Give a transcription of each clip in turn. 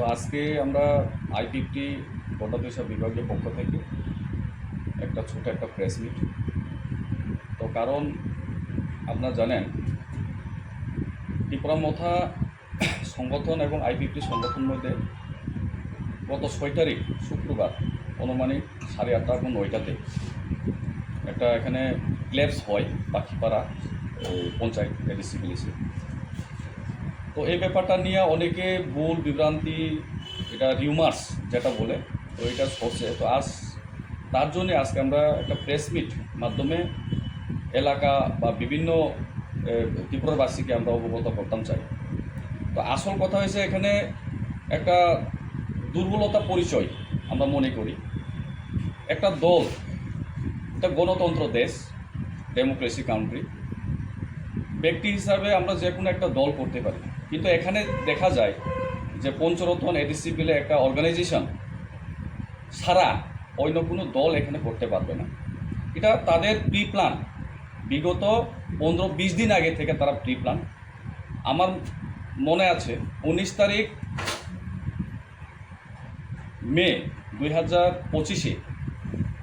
তো আজকে আমরা আইপিপি গণদেশা বিভাগের পক্ষ থেকে একটা ছোট একটা প্রেস মিট তো কারণ আপনারা জানেন ত্রিপুরা মথা সংগঠন এবং আইপিপি সংগঠন মধ্যে গত ছয় তারিখ, শুক্রবার অনুমানিক সাড়ে আটটা এবং নয়টাতে একটা এখানে ক্লেবস হয় পাখিপাড়া পঞ্চায়েত এডিসি মিলিসে তো এই ব্যাপারটা নিয়ে অনেকে ভুল বিভ্রান্তি, এটা রিউমার্স যেটা বলে, তো এটা হচ্ছে তো আজ তার জন্যে আজকে আমরা একটা প্রেস মিট মাধ্যমে এলাকা বা বিভিন্ন ত্রিপুরাবাসীকে আমরা অবগত করতাম চাই। তো আসল কথা হয়েছে এখানে একটা দুর্বলতা পরিচয় আমরা মনে করি। একটা দল, একটা গণতন্ত্র দেশ ডেমোক্রেসি কাউন্ট্রি ব্যক্তি হিসাবে আমরা যে কোনো একটা দল করতে পারি। কিন্তু এখানে দেখা যায় যে পঞ্চরত্ন এডিসি বিলে একটা অর্গানাইজেশন ছাড়া অন্য কোনো দল এখানে করতে পারবে না। এটা তাদের প্রি প্ল্যান বিগত পনেরো বিশ দিন আগে থেকে তারা প্রি প্ল্যান আমার মনে আছে, উনিশ তারিখ মে দুই হাজার পঁচিশে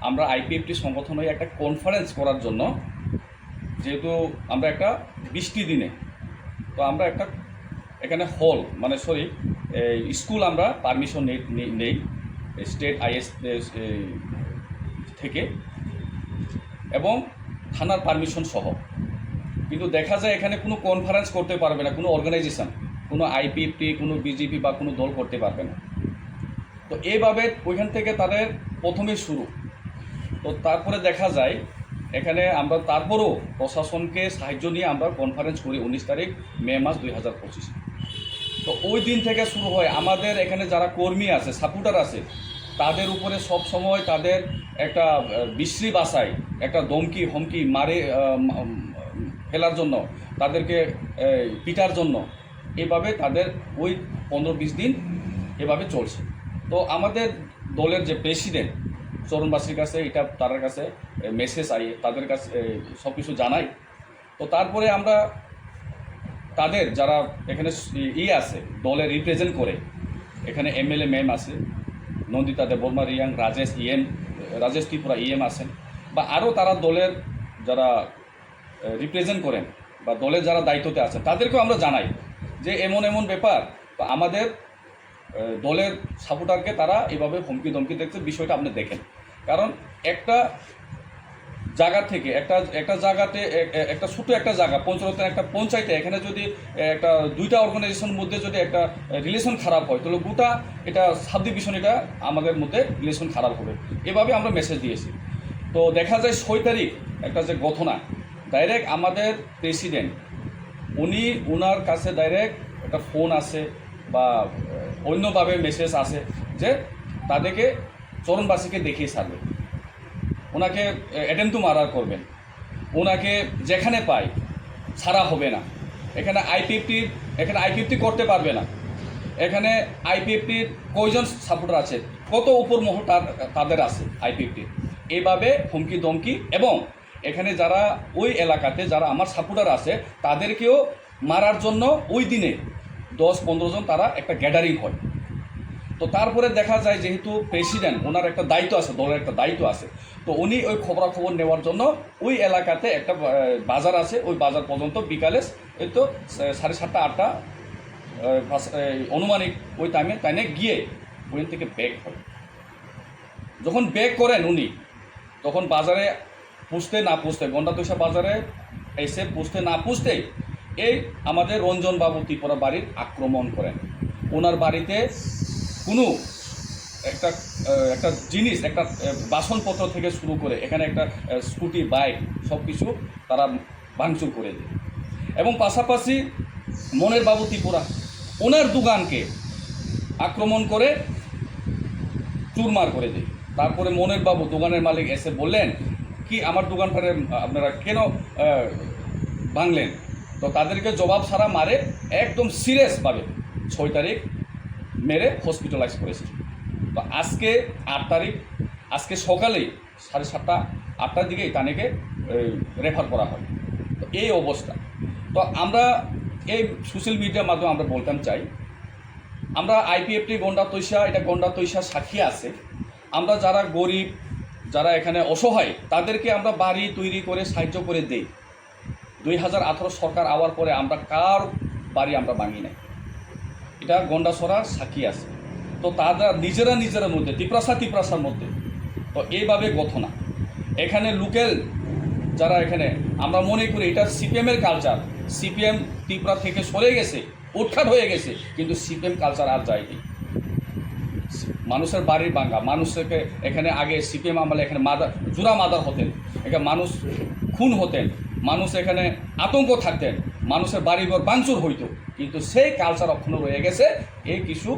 আমরা আইপিএফটি সংগঠন হয়ে একটা কনফারেন্স করার জন্য, যেহেতু আমরা একটা বৃষ্টি দিনে, তো আমরা একটা এখানে হল মানে সরি স্কুল আমরা পারমিশন নেই স্টেট আইএস থেকে। এবং থানার পারমিশন সহ। কিন্তু দেখা যায় এখানে কোনো কনফারেন্স করতে পারবে না, কোনো অর্গানাইজেশন কোনো আইপিএফটি কোনো বিজেপি বা কোনো দল করতে পারবে না। তো এইভাবে ওইখান থেকে তাদের প্রথমে শুরু। তো তারপরে দেখা যায়, এখানে আমরা তারপরও প্রশাসনকে সাহায্য নিয়ে আমরা কনফারেন্স করি উনিশ তারিখ মে মাস দুই হাজার পঁচিশে। তো ওই দিন থেকে শুরু হয় আমাদের এখানে যারা কর্মী আছে সাপোর্টার আছে, তাদের উপরে সব সময় তাদের একটা বিশ্রী বাসায় একটা দমকি হমকি মারে ফেলার জন্য, তাদেরকে পিটার জন্য, এভাবে তাদের ওই পনেরো বিশ দিন এভাবে চলছে। তো আমাদের দলের যে প্রেসিডেন্ট চরণবাসীর কাছে, এটা তার কাছে মেসেজ আই, তাদের কাছে সব কিছু জানাই। তো তারপরে আমরা তাদের যারা এখানে ই আছে দলে রিপ্রেজেন্ট করে, এখানে এমএলএ ম্যাম আছে, নন্দিতা দেববর্মা, রিয়াং, রাজেশ ইএম রাজেশ ত্রিপুরা ইএম আছেন, বা আরও তারা দলের যারা রিপ্রেজেন্ট করেন, বা দলের যারা দায়িত্বতে আছেন, তাদেরকেও আমরা জানাই যে এমন এমন ব্যাপার তো আমাদের দলের সাপোর্টারকে তারা এভাবে হুমকি ধমকি দেখছে বিষয়টা আপনি দেখেন। কারণ একটা জায়গা থেকে, একটা একটা জায়গাতে একটা ছোটো একটা জায়গা পঞ্চায়েতের একটা পঞ্চায়েতে, এখানে যদি একটা দুইটা অর্গানাইজেশনের মধ্যে যদি একটা রিলেশন খারাপ হয়, তাহলে গোটা এটা সাব ডিভিশন এটা আমাদের মধ্যে রিলেশন খারাপ হবে। এভাবে আমরা মেসেজ দিয়েছি। তো দেখা যায় ছয় তারিখ একটা যে ঘটনা ডাইরেক্ট আমাদের প্রেসিডেন্ট উনি ওনার কাছে ডাইরেক্ট একটা ফোন আছে বা, অন্যভাবে মেসেজ আছে যে তাদেরকে চরণবাসীকে দেখিয়ে ছাড়বে। ওনাকে অ্যাটেম্প মারার করবেন ওনাকে যেখানে পায়, ছাড়া হবে না। এখানে আইপিএফটি এখানে আইপিএফটি করতে পারবে না। এখানে আইপিএফটির কয়জন সাপোর্টার আছে? কত উপর মহল তাদের আছে আইপিএফটি এইভাবে হুমকি দমকি এবং এখানে যারা ওই এলাকাতে যারা আমার সাপোর্টার আছে, তাদেরকেও মারার জন্য ওই দিনে দশ পনেরো জন তারা একটা গ্যাদারিং হয়। তো তারপরে দেখা যায় যেহেতু প্রেসিডেন্ট ওনার একটা দায়িত্ব আছে, দলের একটা দায়িত্ব আছে। তো উনি ওই খবরাখবর নেওয়ার জন্য ওই এলাকাতে একটা বাজার আছে, ওই বাজার পর্যন্ত বিকালে এই তো সাড়ে সাতটা, আটটা অনুমানিক ওই টাইমে টাইমে গিয়ে ওইখান থেকে ব্যাক হয়। যখন ব্যাক করেন উনি, তখন বাজারে পুষতে না পুষতে, গন্ডাতুষা বাজারে এসে পুষতে না পুষতে এই আমাদের রঞ্জনবাবু ত্রিপুরা বাড়ির আক্রমণ করেন। ওনার বাড়িতে কোনো একটা একটা জিনিস, একটা বাসনপত্র থেকে শুরু করে এখানে একটা স্কুটি, বাইক সব কিছু তারা ভাঙচুর করে দেয়। এবং পাশাপাশি মনের বাবু ত্রিপুরা, ওনার দোকানকে আক্রমণ করে চুরমার করে দেয়। তারপরে মনের বাবু দোকানের মালিক এসে বললেন, কি আমার দোকান ফেরে আপনারা কেন ভাঙলেন? তো তাদেরকে জবাব সারা মারে একদম সিরিয়াসভাবে ছয় তারিখ মেরে হসপিটালাইজ করেছে। তো আজকে আট তারিখ, আজকে সকালেই সাড়ে সাতটা, আটটার দিকেই তানেকে রেফার করা হয়। তো এই অবস্থা। তো আমরা এই সোশ্যাল মিডিয়ার মাধ্যমে আমরা বলতাম চাই, আমরা আইপিএফটি গন্ডা তৈশা এটা গন্ডা তৈশা সাক্ষী আছে। আমরা যারা গরিব, যারা এখানে অসহায়, তাদেরকে আমরা বাড়ি তৈরি করে সাহায্য করে দেই। দুই হাজার আঠারো সরকার আওয়ার পরে আমরা কার বাড়ি আমরা ভাঙি নাই? এটা গন্ডাছড়ার সাক্ষী আছে। তো তারা নিজেরা নিজেরা মধ্যে, তিপ্রাসা তিপ্রাসার মধ্যে। তো এইভাবে গথনা এখানে লোকেল যারা এখানে, আমরা মনে করি এটা সিপিএমের কালচার সিপিএম ত্রিপুরা থেকে সরে গেছে উৎখাট হয়ে গেছে, কিন্তু সিপিএম কালচার আর যায়নি। মানুষের বাড়ির বাঙ্গা, মানুষকে এখানে আগে সিপিএম আমলে এখানে মাদার, জুরা মাদার হতেন। এখানে মানুষ খুন হতেন, মানুষ এখানে আতঙ্ক থাকতেন, মানুষের বাড়িঘর বাঞ্চুর হইতো। কিন্তু সেই কালচার এখনও রয়ে গেছে এই কিছু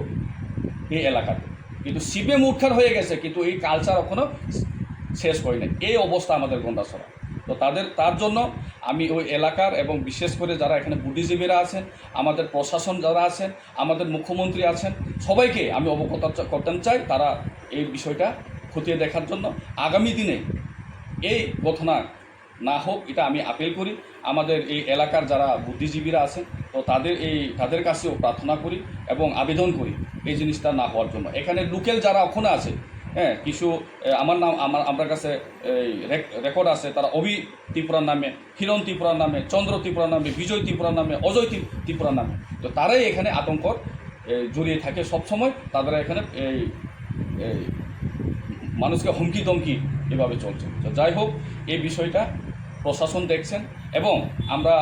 এই এলাকাতে। কিন্তু সিপিএম উৎখার হয়ে গেছে, কিন্তু এই কালচার এখনও শেষ হয়নি এই অবস্থা আমাদের গন্ডাছড়া তো তাদের, তার জন্য আমি ওই এলাকার এবং বিশেষ করে যারা এখানে বুদ্ধিজীবীরা আছেন, আমাদের প্রশাসন যারা আছেন, আমাদের মুখ্যমন্ত্রী আছেন, সবাইকে আমি অবগত করতে চাই তারা এই বিষয়টা খতিয়ে দেখার জন্য। আগামী দিনে এই ঘটনা না হোক, এটা আমি আপিল করি। আমাদের এই এলাকার যারা বুদ্ধিজীবীরা আছেন তো তাদের এই, তাদের কাছেও প্রার্থনা করি এবং আবেদন করি এই জিনিসটা না হওয়ার জন্য। এখানে লোকেল যারা ওখানে আছে হ্যাঁ কিছু আমার নাম, আমার আমার কাছে রেকর্ড আছে, তারা অভি ত্রিপুরার নামে, হিরণ ত্রিপুরার নামে, চন্দ্র ত্রিপুরার নামে, বিজয় ত্রিপুরার নামে, অজয় ত্রি- ত্রিপুরার নামে। তো তারাই এখানে আতঙ্ক জড়িয়ে থাকে সবসময়, তাদের এখানে এই এই মানুষকে হুমকি দমকি এভাবে চলছে। তো যাই হোক, এই বিষয়টা প্রশাসন দেখছেন এবং আমরা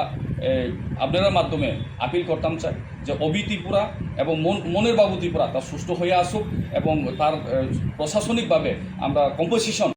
আপনাদের মাধ্যমে আপিল করতাম চাই যে অবি ত্রিপুরা এবং মন মনের বাবু ত্রিপুরা তার সুস্থ হয়ে আসুক এবং তার প্রশাসনিকভাবে আমরা কম্পোজিশন